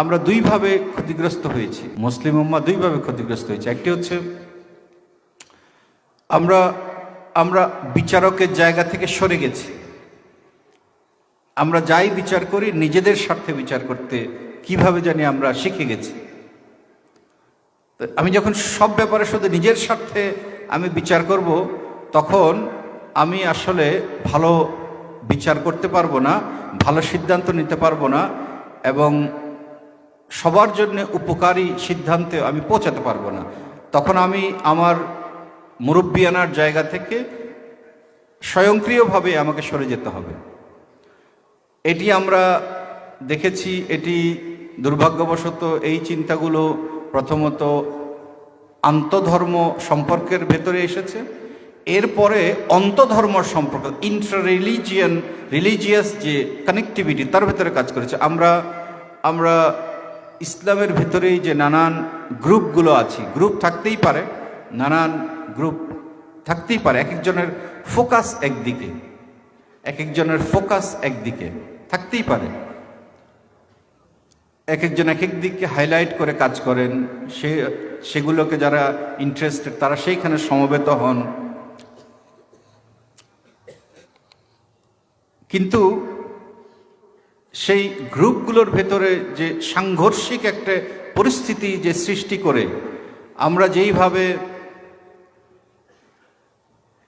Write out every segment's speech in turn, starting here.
আমরা দুইভাবে ক্ষতিগ্রস্ত হয়েছি। মুসলিম উম্মা দুইভাবে ক্ষতিগ্রস্ত হয়েছে। একটি হচ্ছে, আমরা আমরা বিচারকের জায়গা থেকে সরে গেছি। আমরা যাই বিচার করি, নিজেদের স্বার্থে বিচার করতে কীভাবে জানি আমরা শিখে গেছি। আমি যখন সব ব্যাপারে শুধু নিজের স্বার্থে আমি বিচার করব, তখন আমি আসলে ভালো বিচার করতে পারব না, ভালো সিদ্ধান্ত নিতে পারব না এবং সবার জন্য উপকারী সিদ্ধান্তে আমি পৌঁছাতে পারব না। তখন আমি আমার মুরব্বিয়ানার জায়গা থেকে স্বয়ংক্রিয়ভাবে আমাকে সরে যেতে হবে। এটি আমরা দেখেছি, এটি দুর্ভাগ্যবশত এই চিন্তাগুলো প্রথমত আন্তধর্ম সম্পর্কের ভেতরে এসেছে। এরপরে অন্তধর্ম সম্পর্ক ইন্টার রিলিজিয়ান রিলিজিয়াস যে কানেক্টিভিটি তার ভেতরে কাজ করেছে। আমরা আমরা ইসলামের ভেতরেই যে নানান গ্রুপগুলো আছে, গ্রুপ থাকতেই পারে, নানান গ্রুপ থাকতেই পারে। এক একজনের ফোকাস একদিকে, এক একজনের ফোকাস একদিকে, থাকতেই পারে। এক একজন এক এক দিককে হাইলাইট করে কাজ করেন, সে, সেগুলোকে যারা ইন্টারেস্টেড, তারা সেইখানে সমবেত হন। কিন্তু সেই গ্রুপগুলোর ভেতরে যে সাংঘর্ষিক একটা পরিস্থিতি যে সৃষ্টি করে, আমরা যেইভাবে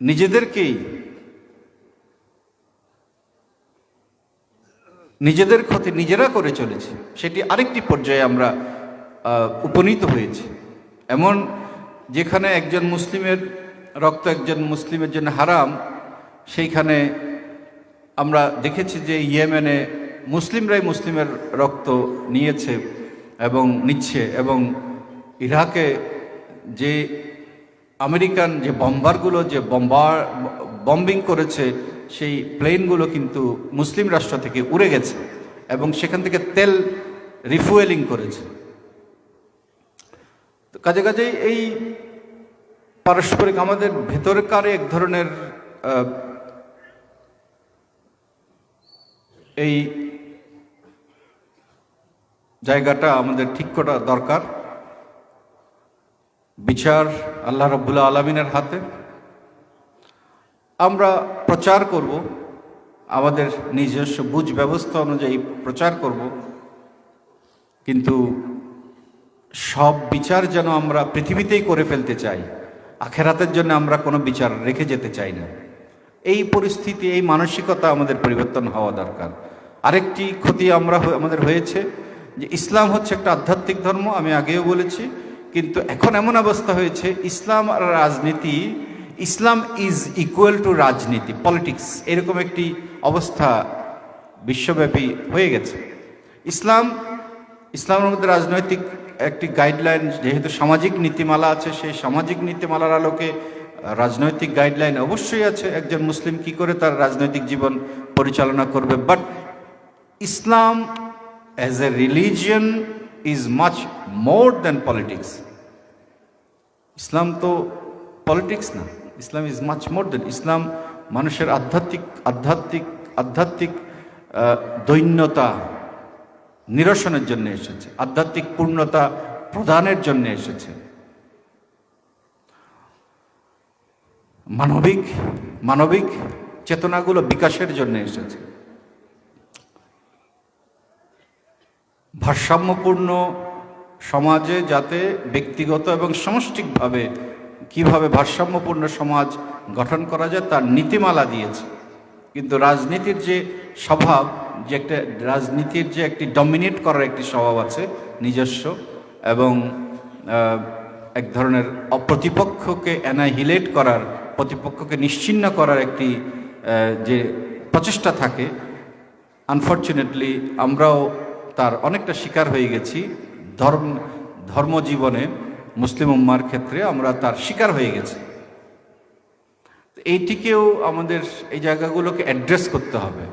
নিজেদেরকেই, নিজেদের ক্ষতি নিজেরা করে চলেছি, সেটি আরেকটি পর্যায়ে আমরা উপনীত হয়েছি। এমন যেখানে একজন মুসলিমের রক্ত একজন মুসলিমের জন্য হারাম, সেইখানে আমরা দেখেছি যে ইয়েমেনে মুসলিমরাই মুসলিমের রক্ত নিয়েছে এবং নিচ্ছে এবং ইরাকে যে আমেরিকান যে বম্বারগুলো যে বম্বার, বম্বিং করেছে, সেই প্লেনগুলো কিন্তু মুসলিম রাষ্ট্র থেকে উড়ে গেছে এবং সেখান থেকে তেল রিফুয়েলিং করেছে। কাজে কাজে এই পারস্পরিক, আমাদের ভেতরকার এক ধরনের এই জায়গাটা আমাদের ঠিক করা দরকার। বিচার আল্লাহ রব্বুল্লা আলমিনের হাতে। আমরা প্রচার করব, আমাদের নিজস্ব বুঝ ব্যবস্থা অনুযায়ী প্রচার করব। কিন্তু সব বিচার যেন আমরা পৃথিবীতেই করে ফেলতে চাই, আখেরাতের জন্য আমরা কোনো বিচার রেখে যেতে চাই না। এই পরিস্থিতি, এই মানসিকতা আমাদের পরিবর্তন হওয়া দরকার। আরেকটি ক্ষতি আমরা আমাদের হয়েছে যে ইসলাম হচ্ছে একটা আধ্যাত্মিক ধর্ম, আমি আগেও বলেছি, কিন্তু এখন এমন অবস্থা হয়েছে, ইসলাম আর রাজনীতি, ইসলাম ইজ ইকুয়াল টু রাজনীতি পলিটিক্স এরকম একটি অবস্থা বিশ্বব্যাপী হয়ে গেছে। ইসলাম, ইসলামের মধ্যে রাজনৈতিক একটি গাইডলাইন যেহেতু সামাজিক নীতিমালা আছে, সেই সামাজিক নীতিমালার আলোকে রাজনৈতিক গাইডলাইন অবশ্যই আছে, একজন মুসলিম কি করে তার রাজনৈতিক জীবন পরিচালনা করবে? But Islam as a religion is much more than politics Islam তো পলিটিক্স না ইসলাম ইজ মাচ মোর দেন ইসলাম মানুষের আধ্যাত্মিক আধ্যাত্মিক আধ্যাত্মিক দৈন্যতা নিরসনের জন্য এসেছে আধ্যাত্মিক পূর্ণতা প্রদানের জন্য এসেছে মানবিক মানবিক চেতনাগুলো বিকাশের জন্য এসেছে ভারসাম্যপূর্ণ সমাজে যাতে ব্যক্তিগত এবং সমষ্টিকভাবে কীভাবে ভারসাম্যপূর্ণ সমাজ গঠন করা যায় তার নীতিমালা দিয়েছে। কিন্তু রাজনীতির যে স্বভাব, যে একটা রাজনীতির যে একটি ডমিনেট করার একটি স্বভাব আছে, নিজস্ব এবং এক ধরনের অপ্রতিপক্ষকে অ্যানাহিলেট করার, প্রতিপক্ষকে নিশ্চিন্ন করার একটি যে প্রচেষ্টা থাকে আনফর্চুনেটলি আমরাও তার অনেকটা শিকার হয়ে গেছি। ধর্ম, ধর্মজীবনে মুসলিম উম্মার ক্ষেত্রে আমরা তার শিকার হয়ে গেছি। এইটিকেও আমাদের এই জায়গাগুলোকে অ্যাড্রেস করতে হবে।